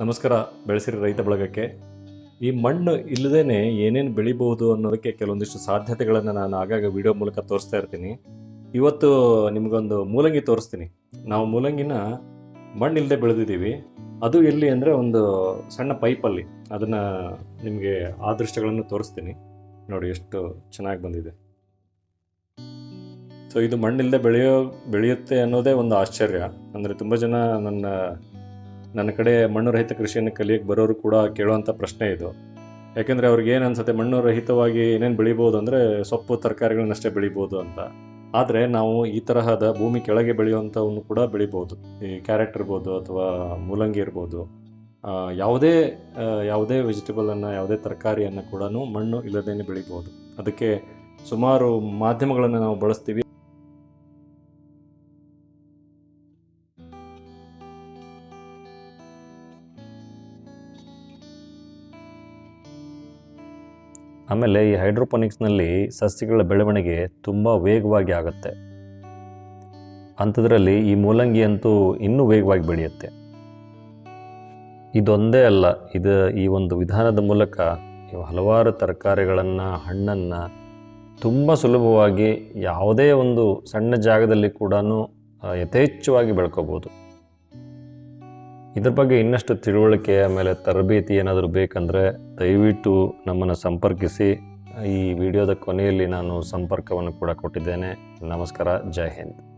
ನಮಸ್ಕಾರ, ಬೆಳೆಸಿರಿ ರೈತ ಬಳಗಕ್ಕೆ. ಈ ಮಣ್ಣು ಇಲ್ಲದೇ ಏನೇನು ಬೆಳಿಬಹುದು ಅನ್ನೋದಕ್ಕೆ ಕೆಲವೊಂದಿಷ್ಟು ಸಾಧ್ಯತೆಗಳನ್ನು ನಾನು ಆಗಾಗ ವಿಡಿಯೋ ಮೂಲಕ ತೋರಿಸ್ತಾ ಇರ್ತೀನಿ. ಇವತ್ತು ನಿಮಗೊಂದು ಮೂಲಂಗಿ ತೋರಿಸ್ತೀನಿ. ನಾವು ಮೂಲಂಗಿನ ಮಣ್ಣು ಇಲ್ಲದೆ ಬೆಳೆದಿದ್ದೀವಿ. ಅದು ಎಲ್ಲಿ ಅಂದರೆ ಒಂದು ಸಣ್ಣ ಪೈಪಲ್ಲಿ. ಅದನ್ನು ನಿಮಗೆ ಆ ದೃಶ್ಯಗಳನ್ನು ತೋರಿಸ್ತೀನಿ. ನೋಡಿ, ಎಷ್ಟು ಚೆನ್ನಾಗಿ ಬಂದಿದೆ. ಸೊ ಇದು ಮಣ್ಣಿಲ್ಲದೆ ಬೆಳೆಯೋ, ಬೆಳೆಯುತ್ತೆ ಅನ್ನೋದೇ ಒಂದು ಆಶ್ಚರ್ಯ. ಅಂದರೆ ತುಂಬ ಜನ ನನ್ನ ನನ್ನ ಕಡೆ ಮಣ್ಣು ರಹಿತ ಕೃಷಿಯನ್ನು ಕಲಿಯಕ್ಕೆ ಬರೋರು ಕೂಡ ಕೇಳುವಂಥ ಪ್ರಶ್ನೆ ಇದು. ಯಾಕೆಂದರೆ ಅವ್ರಿಗೆ ಏನು ಅನ್ಸುತ್ತೆ? ಮಣ್ಣು ರಹಿತವಾಗಿ ಏನೇನು ಬೆಳಿಬೋದು ಅಂದರೆ ಸೊಪ್ಪು ತರಕಾರಿಗಳನ್ನಷ್ಟೇ ಬೆಳಿಬೋದು ಅಂತ. ಆದರೆ ನಾವು ಈ ತರಹದ ಭೂಮಿ ಕೆಳಗೆ ಬೆಳೆಯುವಂಥವನ್ನು ಕೂಡ ಬೆಳಿಬೋದು. ಈ ಕ್ಯಾರೆಟ್ ಇರ್ಬೋದು ಅಥವಾ ಮೂಲಂಗಿ ಇರ್ಬೋದು. ಯಾವುದೇ ಯಾವುದೇ ವೆಜಿಟೇಬಲನ್ನು ಯಾವುದೇ ತರಕಾರಿಯನ್ನು ಕೂಡ ಮಣ್ಣು ಇಲ್ಲದೇನೆ ಬೆಳಿಬೋದು. ಅದಕ್ಕೆ ಸುಮಾರು ಮಾಧ್ಯಮಗಳನ್ನು ನಾವು ಬಳಸ್ತೀವಿ. ಆಮೇಲೆ ಈ ಹೈಡ್ರೋಪೋನಿಕ್ಸ್ನಲ್ಲಿ ಸಸ್ಯಗಳ ಬೆಳವಣಿಗೆ ತುಂಬ ವೇಗವಾಗಿ ಆಗುತ್ತೆ. ಅಂಥದ್ರಲ್ಲಿ ಈ ಮೂಲಂಗಿ ಅಂತೂ ಇನ್ನೂ ವೇಗವಾಗಿ ಬೆಳೆಯುತ್ತೆ. ಇದೊಂದೇ ಅಲ್ಲ, ಇದು ಈ ಒಂದು ವಿಧಾನದ ಮೂಲಕ ನೀವು ಹಲವಾರು ತರಕಾರಿಗಳನ್ನು, ಹಣ್ಣನ್ನು ತುಂಬ ಸುಲಭವಾಗಿ ಯಾವುದೇ ಒಂದು ಸಣ್ಣ ಜಾಗದಲ್ಲಿ ಕೂಡ ಯಥೇಚ್ಛವಾಗಿ ಬೆಳ್ಕೋಬೋದು. ಇದ್ರ ಬಗ್ಗೆ ಇನ್ನಷ್ಟು ತಿಳುವಳಿಕೆ ಆಮೇಲೆ ತರಬೇತಿ ಏನಾದರೂ ಬೇಕಂದರೆ ದಯವಿಟ್ಟು ನಮ್ಮನ್ನು ಸಂಪರ್ಕಿಸಿ. ಈ ವಿಡಿಯೋದ ಕೊನೆಯಲ್ಲಿ ನಾನು ಸಂಪರ್ಕವನ್ನು ಕೂಡ ಕೊಟ್ಟಿದ್ದೇನೆ. ನಮಸ್ಕಾರ, ಜೈ ಹಿಂದ್.